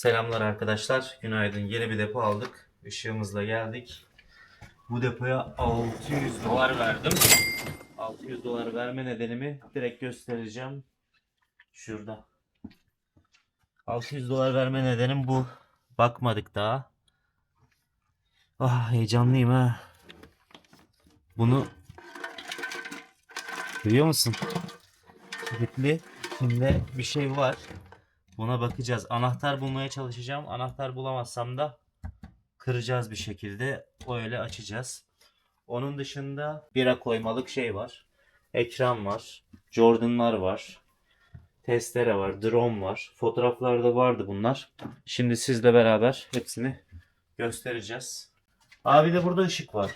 Selamlar arkadaşlar. Günaydın. Yeni bir depo aldık. Işığımızla geldik. Bu depoya 600 dolar verdim. 600 dolar verme nedenimi direkt göstereceğim. Şurada. 600 dolar verme nedenim bu. Bakmadık daha. Ah heyecanlıyım ha. Bunu Duyuyor musun? Kilitli. Şimdi bir şey var. Buna bakacağız. Anahtar bulmaya çalışacağım. Anahtar bulamazsam da kıracağız bir şekilde. Öyle açacağız. Onun dışında bira koymalık şey var. Ekran var. Jordan'lar var. Testere var. Drone var. Fotoğraflarda vardı bunlar. Şimdi sizle beraber hepsini göstereceğiz. Abi de burada ışık var.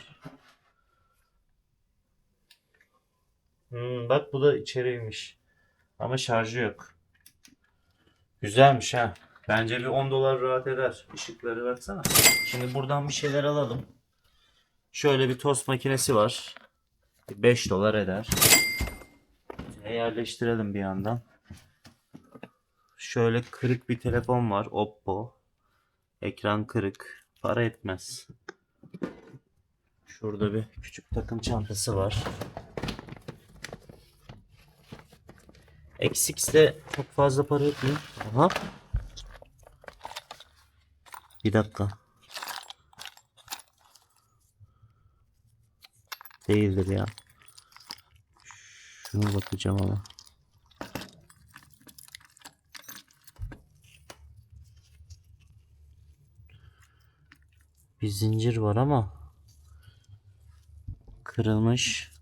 Hmm, bak bu da içeriymiş. Ama şarjı yok. Güzelmiş ha. Bence bir 10 dolar rahat eder. Işıkları baksana. Şimdi buradan bir şeyler alalım. Şöyle bir tost makinesi var. 5 dolar eder. E, yerleştirelim bir yandan. Şöyle kırık bir telefon var. Oppo. Ekran kırık. Para etmez. Şurada bir küçük takım çantası var. X'de çok fazla para etmiyor. Aha. Bir dakika. Değildir ya. Şuna bakacağım ama. Bir zincir var ama kırılmış.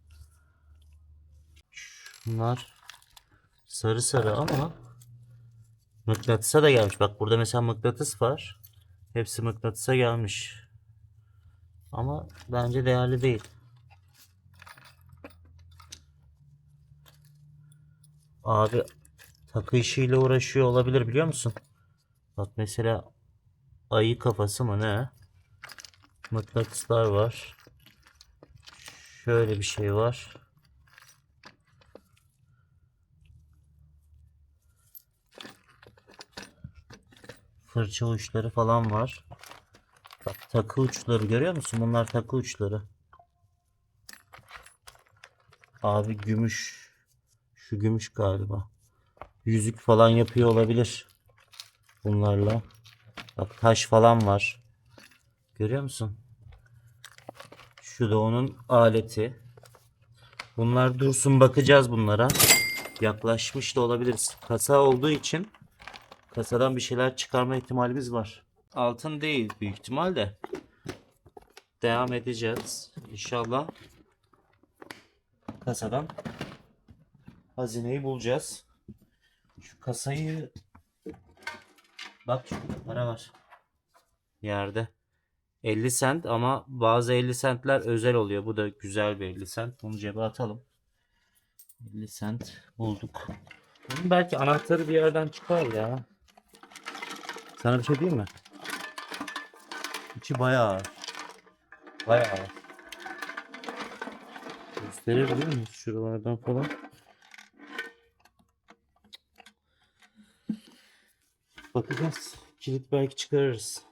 Şunlar sarı sarı ama mıknatısa da gelmiş. Bak burada mesela mıknatıs var. Hepsi mıknatısa gelmiş. Ama bence değerli değil. Abi takı işiyle uğraşıyor olabilir biliyor musun? Bak mesela ayı kafası mı ne? Mıknatıslar var. Şöyle bir şey var. Fırça uçları falan var. Bak takı uçları görüyor musun? Bunlar takı uçları. Abi gümüş. Şu gümüş galiba. Yüzük falan yapıyor olabilir. Bunlarla. Bak taş falan var. Görüyor musun? Şu da onun aleti. Bunlar dursun bakacağız bunlara. Yaklaşmış da olabiliriz. Kasa olduğu için kasadan bir şeyler çıkarma ihtimalimiz var. Altın değil büyük ihtimal de. Devam edeceğiz. İnşallah kasadan hazineyi bulacağız. Şu kasayı bak para var. Yerde. 50 sent ama bazı 50 centler özel oluyor. Bu da güzel bir 50 cent. Bunu cebe atalım. 50 cent bulduk. Bunun belki anahtarı bir yerden çıkar ya. Sana bir şey diyeyim mi? İçi bayağı ağır. Bayağı ağır. Gösterebilir miyiz şuralardan falan? Bakacağız. Kilit belki çıkarırız.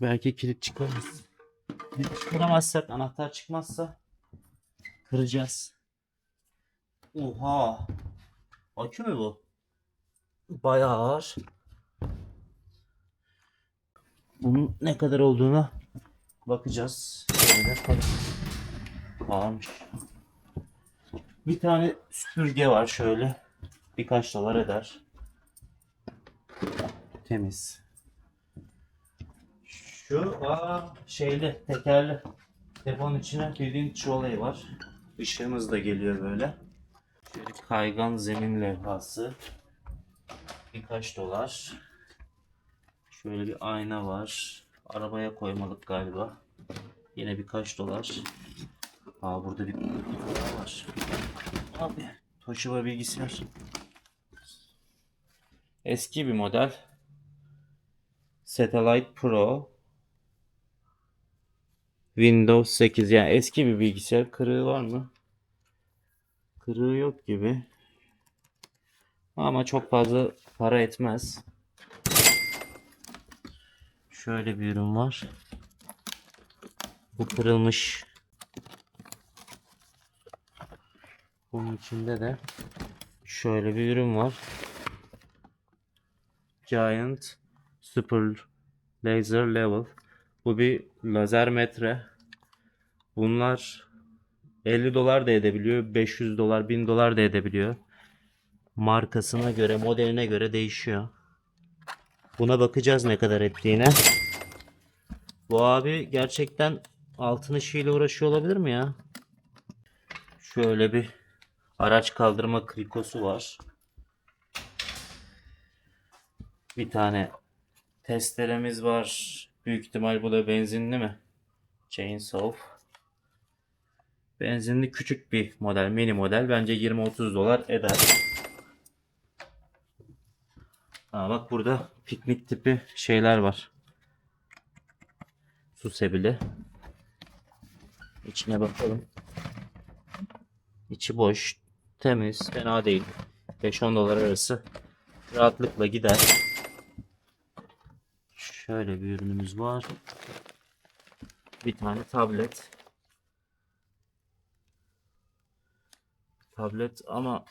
Belki kilit çıkarırız. Kilit çıkaramazsak, anahtar çıkmazsa kıracağız. Oha! Akü mü bu? Bayağı ağır. Bunun ne kadar olduğuna bakacağız. Şöyle. Ağırmış. Bir tane süpürge var şöyle. Birkaç dolar eder. Temiz. Şu aa, şeyli, tekerli. Telefonun içine bildiğin trolley var. Işığımız da geliyor böyle. Şöyle kaygan zemin levhası. Birkaç dolar. Şöyle bir ayna var. Arabaya koymalık galiba. Yine birkaç dolar. Aa burada bir daha var. Abi Toshiba bilgisayar. Eski bir model. Satellite Pro. Windows 8 yani eski bir bilgisayar. Kırığı var mı? Kırığı yok gibi. Ama çok fazla para etmez. Şöyle bir ürün var. Bu kırılmış. Bunun içinde de şöyle bir ürün var. Giant Super Laser Level. Bu bir lazer metre. Bunlar 50 dolar da edebiliyor. 500 dolar, 1000 dolar da edebiliyor. Markasına göre, modeline göre değişiyor. Buna bakacağız ne kadar ettiğine. Bu abi gerçekten altın işiyle uğraşıyor olabilir mi ya? Şöyle bir araç kaldırma krikosu var. Bir tane testeremiz var. Büyük ihtimal bu da benzinli mi? Chainsaw. Benzinli küçük bir model, mini model. Bence 20-30 dolar eder. Aa, bak burada piknik tipi şeyler var. Su sebili. İçine bakalım. İçi boş, temiz, fena değil. 5-10 dolar arası rahatlıkla gider. Şöyle bir ürünümüz var. Bir tane tablet. Tablet ama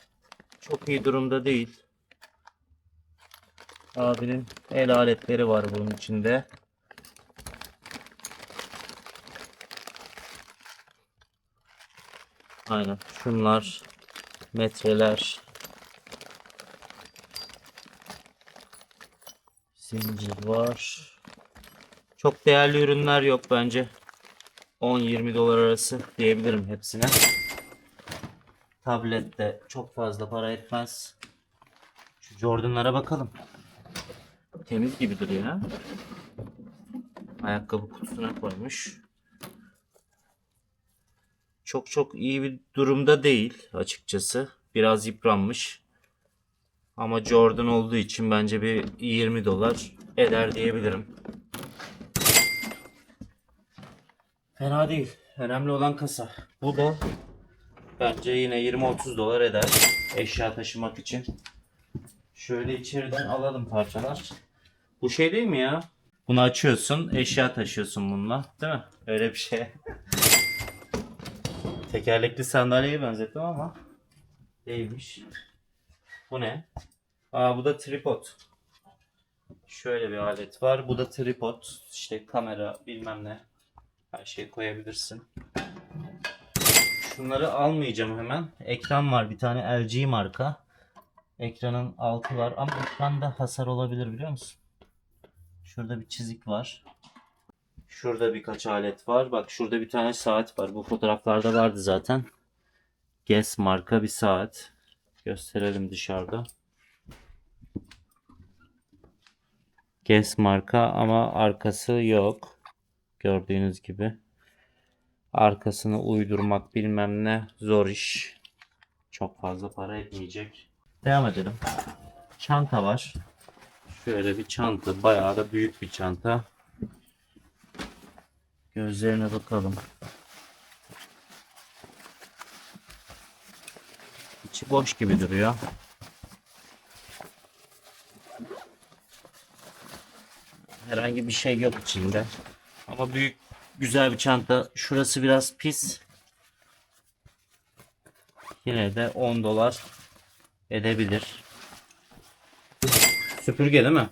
çok iyi durumda değil. Abinin el aletleri var bunun içinde. Aynen. Şunlar metreler zincir var. Çok değerli ürünler yok bence. 10-20 dolar arası diyebilirim hepsine. Tablet de çok fazla para etmez. Şu Jordan'lara bakalım. Temiz gibi duruyor. Ayakkabı kutusuna koymuş. Çok çok iyi bir durumda değil açıkçası. Biraz yıpranmış. Ama Jordan olduğu için bence bir 20 dolar eder diyebilirim. Fena değil. Önemli olan kasa. Bu da bence yine 20-30 dolar eder eşya taşımak için. Şöyle içeriden alalım parçalar. Bu şey değil mi ya? Bunu açıyorsun, eşya taşıyorsun bununla. Değil mi? Öyle bir şey. Tekerlekli sandalyeye benzettim ama değilmiş. Bu ne? Aa bu da tripod. Şöyle bir alet var. Bu da tripod. İşte kamera bilmem ne. Her şeyi koyabilirsin. Şunları almayacağım hemen. Ekran var bir tane LG marka. Ekranın altı var ama ekranda hasar olabilir biliyor musun? Şurada bir çizik var. Şurada birkaç alet var. Bak şurada bir tane saat var. Bu fotoğraflarda vardı zaten. Guess marka bir saat. Gösterelim dışarıda. Guess marka ama arkası yok. Gördüğünüz gibi. Arkasını uydurmak bilmem ne zor iş. Çok fazla para etmeyecek. Devam edelim. Çanta var. Şöyle bir çanta. Bayağı da büyük bir çanta. Gözlerine bakalım. İçi boş gibi duruyor. Herhangi bir şey yok içinde. Ama büyük güzel bir çanta. Şurası biraz pis. Yine de 10 dolar edebilir. Süpürge değil mi?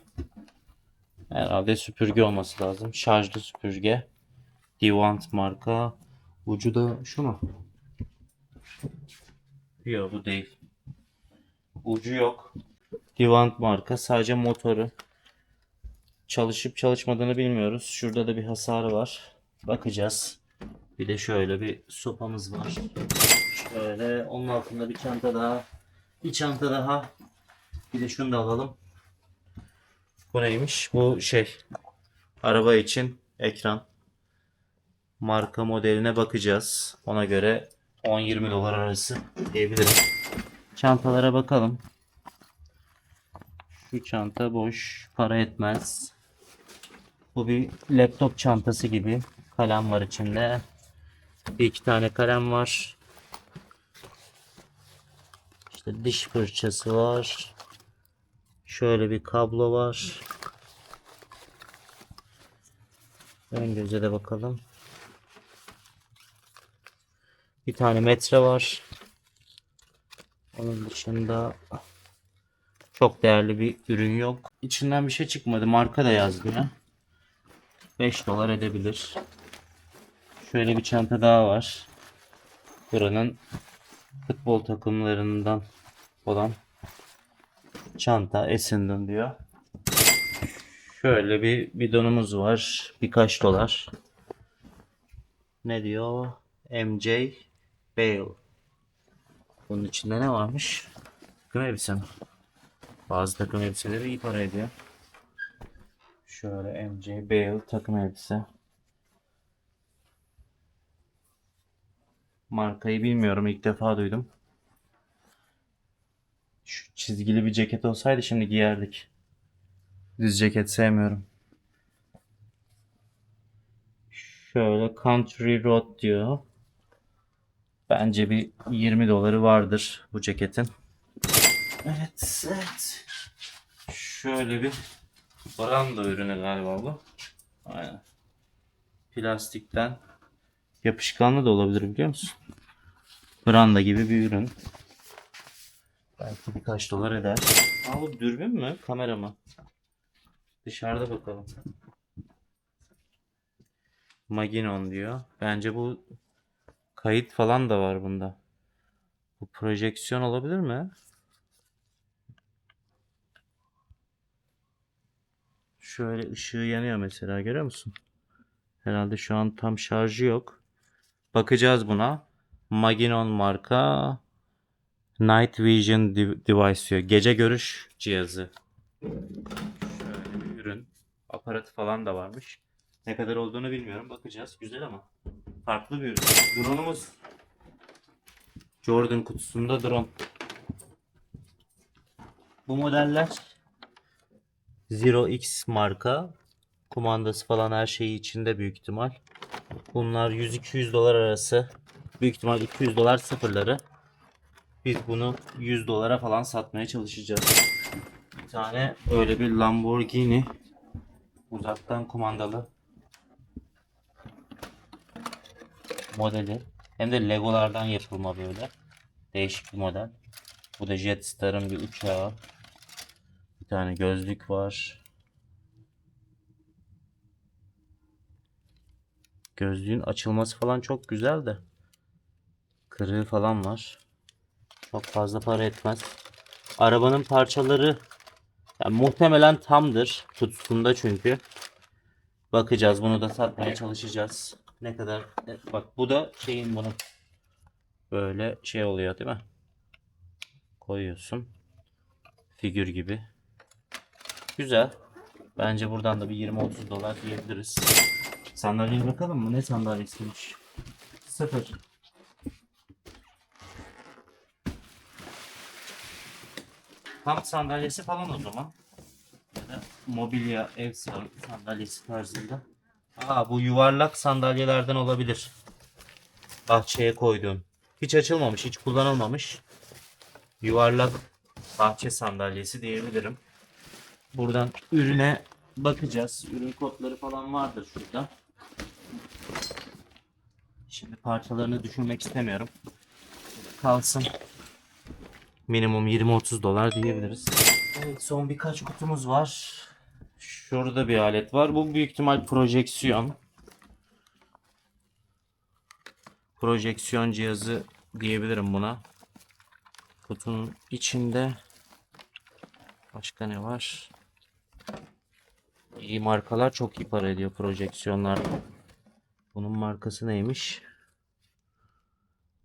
Herhalde süpürge olması lazım. Şarjlı süpürge. Divant marka. Ucu da şu mu? Yok bu değil. Ucu yok. Divant marka. Sadece motoru. Çalışıp çalışmadığını bilmiyoruz. Şurada da bir hasarı var. Bakacağız. Bir de şöyle bir sopamız var. Şöyle onun altında bir çanta daha. Bir çanta daha. Bir de şunu da alalım. Bu neymiş? Bu şey. Araba için ekran. Marka modeline bakacağız. Ona göre 10-20 dolar arası diyebilirim. Çantalara bakalım. Şu çanta boş. Para etmez. Bu bir laptop çantası gibi. Kalem var içinde. Bir iki tane kalem var. İşte diş fırçası var. Şöyle bir kablo var. Ön göze de bakalım. Bir tane metre var. Onun dışında çok değerli bir ürün yok. İçinden bir şey çıkmadı. Marka da yazmıyor. 5 dolar edebilir. Şöyle bir çanta daha var. Buranın futbol takımlarından olan çanta Essendon diyor. Şöyle bir bidonumuz var. Birkaç dolar. Ne diyor? MJ Bale. Bunun içinde ne varmış? Takım elbise mi? Bazı takım elbiseleri iyi para ediyor. Şöyle MJ Bale takım elbise. Markayı bilmiyorum. ilk defa duydum. Şu çizgili bir ceket olsaydı şimdi giyerdik. Düz ceket sevmiyorum. Şöyle Country Road diyor. Bence bir 20 doları vardır bu ceketin. Evet, evet. Şöyle bir branda ürünü galiba bu. Aynen. Plastikten yapışkanlı da olabilir biliyor musun? Branda gibi bir ürün. Belki birkaç dolar eder. Aa bu dürbün mü? Kamera mı? Dışarıda bakalım. Maginon diyor. Bence bu kayıt falan da var bunda. Bu projeksiyon olabilir mi? Şöyle ışığı yanıyor mesela görüyor musun? Herhalde şu an tam şarjı yok. Bakacağız buna. Maginon marka Night Vision de- Device diyor. Gece görüş cihazı. Şöyle bir ürün. Aparatı falan da varmış. Ne kadar olduğunu bilmiyorum. Bakacağız. Güzel ama. Farklı bir ürün. Drone'umuz. Jordan kutusunda drone. Bu modeller Zero X marka. Kumandası falan her şeyi içinde büyük ihtimal. Bunlar 100-200 dolar arası. Büyük ihtimal 200 dolar sıfırları. Biz bunu 100 dolara falan satmaya çalışacağız. Bir tane öyle bir Lamborghini uzaktan kumandalı modeli. Hem de Legolardan yapılma böyle. Değişik bir model. Bu da Jetstar'ın bir uçağı. Bir tane gözlük var. Gözlüğün açılması falan çok güzel de. Kırığı falan var. Çok fazla para etmez. Arabanın parçaları yani muhtemelen tamdır. Kutusunda çünkü. Bakacağız. Bunu da satmaya çalışacağız. Ne kadar e, bak bu da şeyin bunun böyle şey oluyor değil mi? Koyuyorsun. Figür gibi. Güzel. Bence buradan da bir 20-30 dolar diyebiliriz. Sandalyeye bakalım mı? Ne sandalyesiymiş? Sıfır. Kamp sandalyesi falan o zaman. Ya da mobilya ev sandalyesi tarzında. Aa bu yuvarlak sandalyelerden olabilir. Bahçeye koyduğum. Hiç açılmamış, hiç kullanılmamış. Yuvarlak bahçe sandalyesi diyebilirim. Buradan ürüne bakacağız. Ürün kodları falan vardır şurada. Şimdi parçalarını düşürmek istemiyorum. Kalsın. Minimum 20-30 dolar diyebiliriz. Evet son birkaç kutumuz var. Şurada bir alet var. Bu büyük ihtimal projeksiyon. Projeksiyon cihazı diyebilirim buna. Kutunun içinde başka ne var? İyi markalar çok iyi para ediyor projeksiyonlar. Bunun markası neymiş?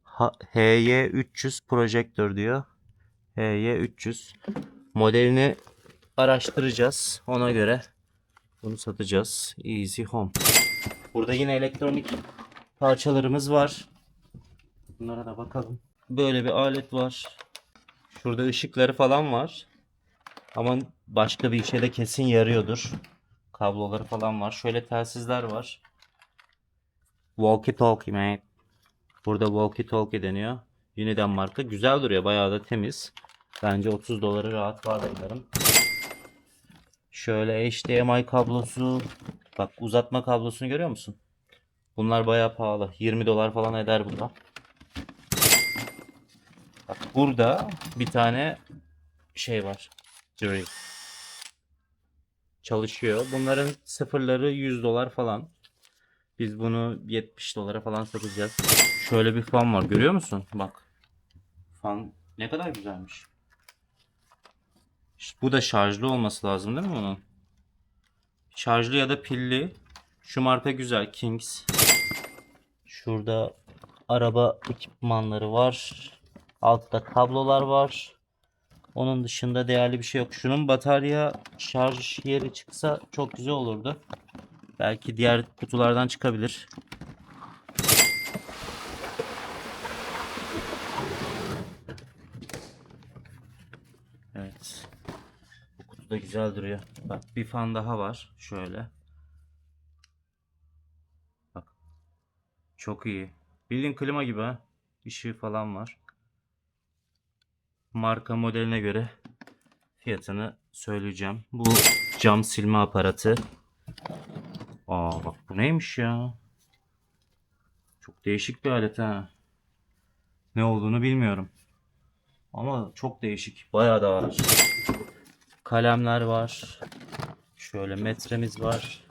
Ha- HY300 projektör diyor. HY300 modelini araştıracağız. Ona göre bunu satacağız. Easy Home. Burada yine elektronik parçalarımız var. Bunlara da bakalım. Böyle bir alet var. Şurada ışıkları falan var. Ama başka bir işe de kesin yarıyordur. Kabloları falan var. Şöyle telsizler var. Walkie talkie mate. Burada walkie talkie deniyor. Uniden marka. Güzel duruyor. Bayağı da temiz. Bence 30 doları rahat var. Şöyle HDMI kablosu. Bak uzatma kablosunu görüyor musun? Bunlar bayağı pahalı. 20 dolar falan eder bunlar. Bak burada bir tane şey var. Drill. Çalışıyor. Bunların sıfırları 100 dolar falan. Biz bunu 70 dolara falan satacağız. Şöyle bir fan var. Görüyor musun? Bak. Fan ne kadar güzelmiş. Bu da şarjlı olması lazım değil mi bunun? Şarjlı ya da pilli. Şu marka güzel. Kings. Şurada araba ekipmanları var. Altta kablolar var. Onun dışında değerli bir şey yok. Şunun batarya şarj yeri çıksa çok güzel olurdu. Belki diğer kutulardan çıkabilir. Evet. Bu kutu da güzel duruyor. Bak bir fan daha var. Şöyle. Bak. Çok iyi. Bildiğin klima gibi ha. Işığı falan var. Marka modeline göre fiyatını söyleyeceğim. Bu cam silme aparatı. Aa bak bu neymiş ya? Çok değişik bir alet ha. Ne olduğunu bilmiyorum. Ama çok değişik. Bayağı da var. Kalemler var. Şöyle metremiz var.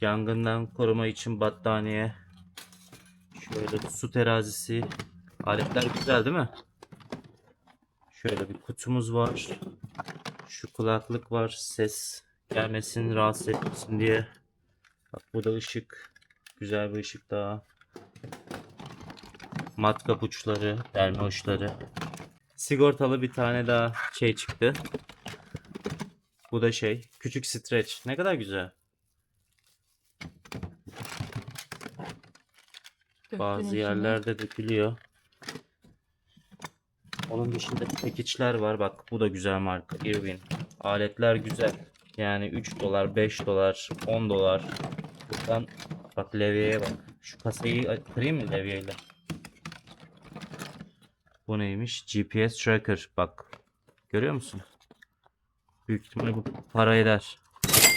Yangından koruma için battaniye. Şöyle su terazisi. Aletler güzel değil mi? Şöyle bir kutumuz var. Şu kulaklık var. Ses gelmesin, rahatsız etmesin diye. Bak bu da ışık. Güzel bir ışık daha. Matkap uçları, delme uçları. Sigortalı bir tane daha şey çıktı. Bu da şey, küçük stretch. Ne kadar güzel. Bazı yerlerde dökülüyor. Onun dışında çekiçler var. Bak bu da güzel marka. Irwin. Aletler güzel. Yani 3 dolar, 5 dolar, 10 dolar. Buradan bak levyeye bak. Şu kasayı kırayım mı levyeyle? Bu neymiş? GPS tracker. Bak. Görüyor musun? Büyük ihtimalle bu para eder.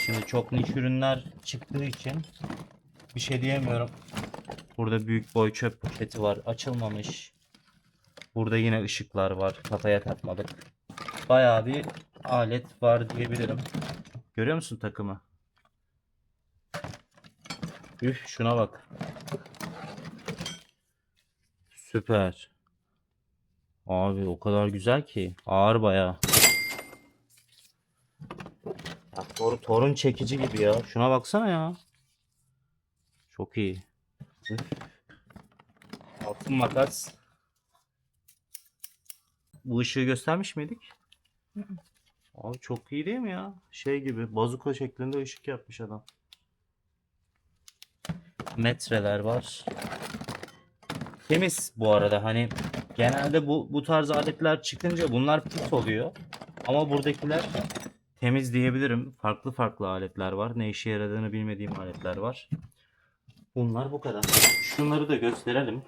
Şimdi çok niş ürünler çıktığı için bir şey diyemiyorum. Burada büyük boy çöp poşeti var. Açılmamış. Burada yine ışıklar var. Kafaya takmadık. Bayağı bir alet var diyebilirim. Görüyor musun takımı? Üf şuna bak. Süper. Abi o kadar güzel ki. Ağır bayağı. Ya, tor- torun çekici gibi ya. Şuna baksana ya. Çok iyi. Altın makas. Bu ışığı göstermiş miydik? Abi çok iyi değil mi ya? Şey gibi bazuka şeklinde ışık yapmış adam. Metreler var. Temiz bu arada hani genelde bu bu tarz aletler çıkınca bunlar pis oluyor. Ama buradakiler temiz diyebilirim. Farklı farklı aletler var. Ne işe yaradığını bilmediğim aletler var. Bunlar bu kadar. Şunları da gösterelim.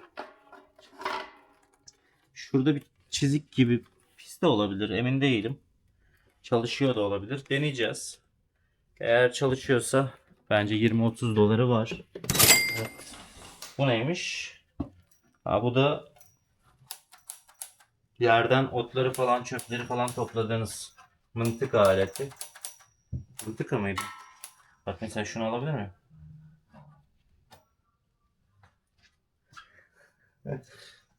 Şurada bir çizik gibi pis de olabilir. Emin değilim. Çalışıyor da olabilir. Deneyeceğiz. Eğer çalışıyorsa bence 20-30 doları var. Evet. Bu neymiş? Ha, bu da yerden otları falan çöpleri falan topladığınız mıntıka aleti. Mıntıka mıydı? Bak mesela şunu alabilir miyim?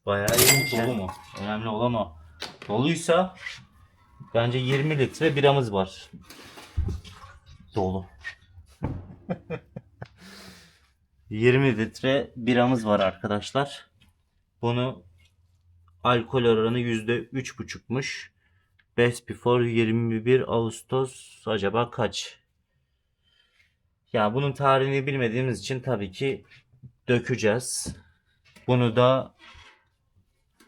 Bayağı iyi dolu mu? Önemli olan o. Doluysa bence 20 litre biramız var. Dolu. 20 litre biramız var arkadaşlar. Bunu alkol oranı %3,5'muş. Best before 21 Ağustos acaba kaç? Ya bunun tarihini bilmediğimiz için tabii ki dökeceğiz. Bunu da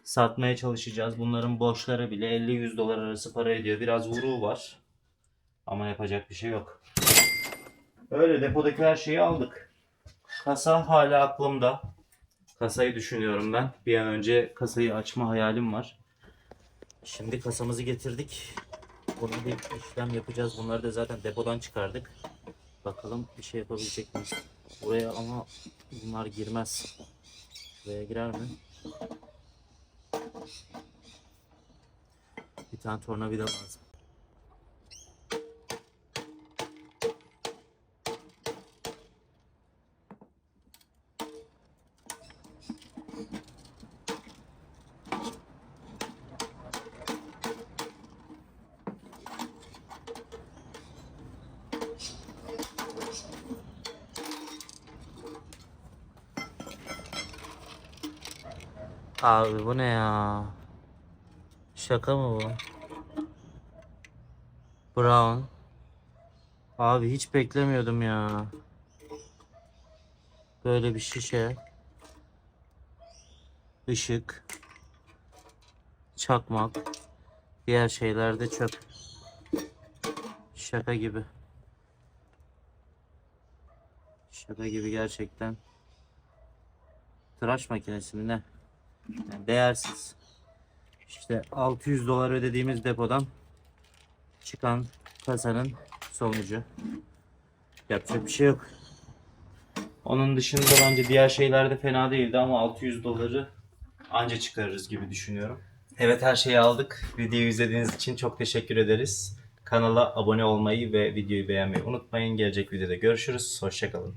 satmaya çalışacağız. Bunların boşları bile 50-100 dolar arası para ediyor. Biraz vuruğu var. Ama yapacak bir şey yok. Öyle depodaki her şeyi aldık. Kasa hala aklımda. Kasayı düşünüyorum ben. Bir an önce kasayı açma hayalim var. Şimdi kasamızı getirdik. Bunu bir işlem yapacağız. Bunları da zaten depodan çıkardık. Bakalım bir şey yapabilecek miyiz? Buraya ama bunlar girmez. Buraya girer mi? Bir tane tornavida lazım. Abi bu ne ya? Şaka mı bu? Brown. Abi hiç beklemiyordum ya. Böyle bir şişe. Işık. Çakmak. Diğer şeyler de çöp. Şaka gibi. Şaka gibi gerçekten. Tıraş makinesi mi ne? Yani değersiz. İşte 600 dolar ödediğimiz depodan çıkan kasanın sonucu. Yapacak bir şey yok. Onun dışında bence diğer şeyler de fena değildi ama 600 doları anca çıkarırız gibi düşünüyorum. Evet her şeyi aldık. Videoyu izlediğiniz için çok teşekkür ederiz. Kanala abone olmayı ve videoyu beğenmeyi unutmayın. Gelecek videoda görüşürüz. Hoşçakalın.